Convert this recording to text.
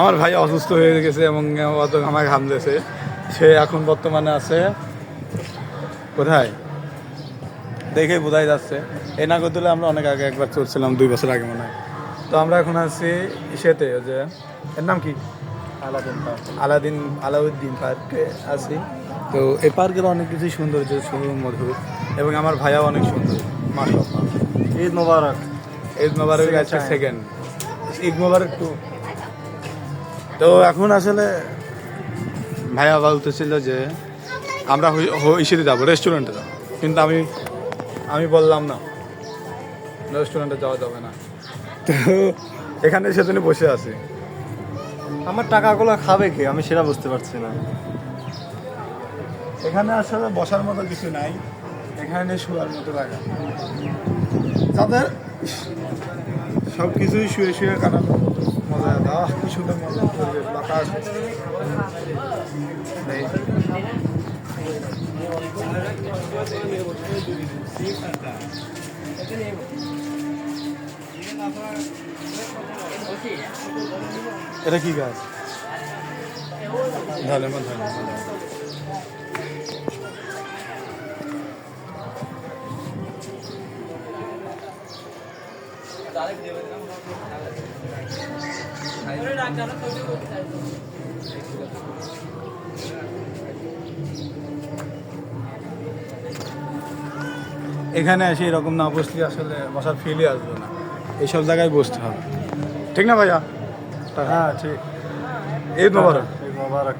আমার ভাই অসুস্থ হয়ে গেছে এবং অত আমাকে হামলেছে। সে এখন বর্তমানে আছে। কোথায়? দেখে বোঝাই যাচ্ছে। এই নাগরদোলা আমরা অনেক আগে একবার চলছিলাম দুই বছর আগে মনে হয়। তো আমরা এখন আছি ইসেতে যে এর নাম কি? Aladdin park. আলাদিন আলাউদ্দিন পার্কে আছি। তো এই পার্কের অনেক কিছুই সৌন্দর্য সুন্দর মধুর এবং আমার ভাইয়াও অনেক সুন্দর। মাসা ঈদ মোবারক। ঈদ মোবারক আছে সেকেন্ড ঈদ মোবারক টু তো এখন আসলে ভাইয়া বলতেছিল যে আমরা ইসেতে যাব রেস্টুরেন্টে যাব। কিন্তু আমি আমি বললাম না রেস্টুরেন্টে যাওয়া যাবে না। তো এখানে সেজন্য বসে আছি। আমার টাকাগুলো খাবে কি? আমি সেটা বুঝতে পারছি না। এখানে আসলে বসার মতো কিছু নাই। এখানে শোয়ার মতো জায়গা। তাদের সব কিছুই শুয়ে শুয়ে কাটানোর মতো। মজা আহ কি সুন্দর মজা। পরিবেশ বাতাস এটা কি গাছ? ধন্যবাদ ধন্যবাদ এখানে এসে এরকম না বসলে আসলে বসার ফিলই আসবে না। এইসব জায়গায় বসতে হবে। ঠিক না ভাইয়া? হ্যাঁ ঠিক। ঈদ মোবারক। ঈদ মোবারক।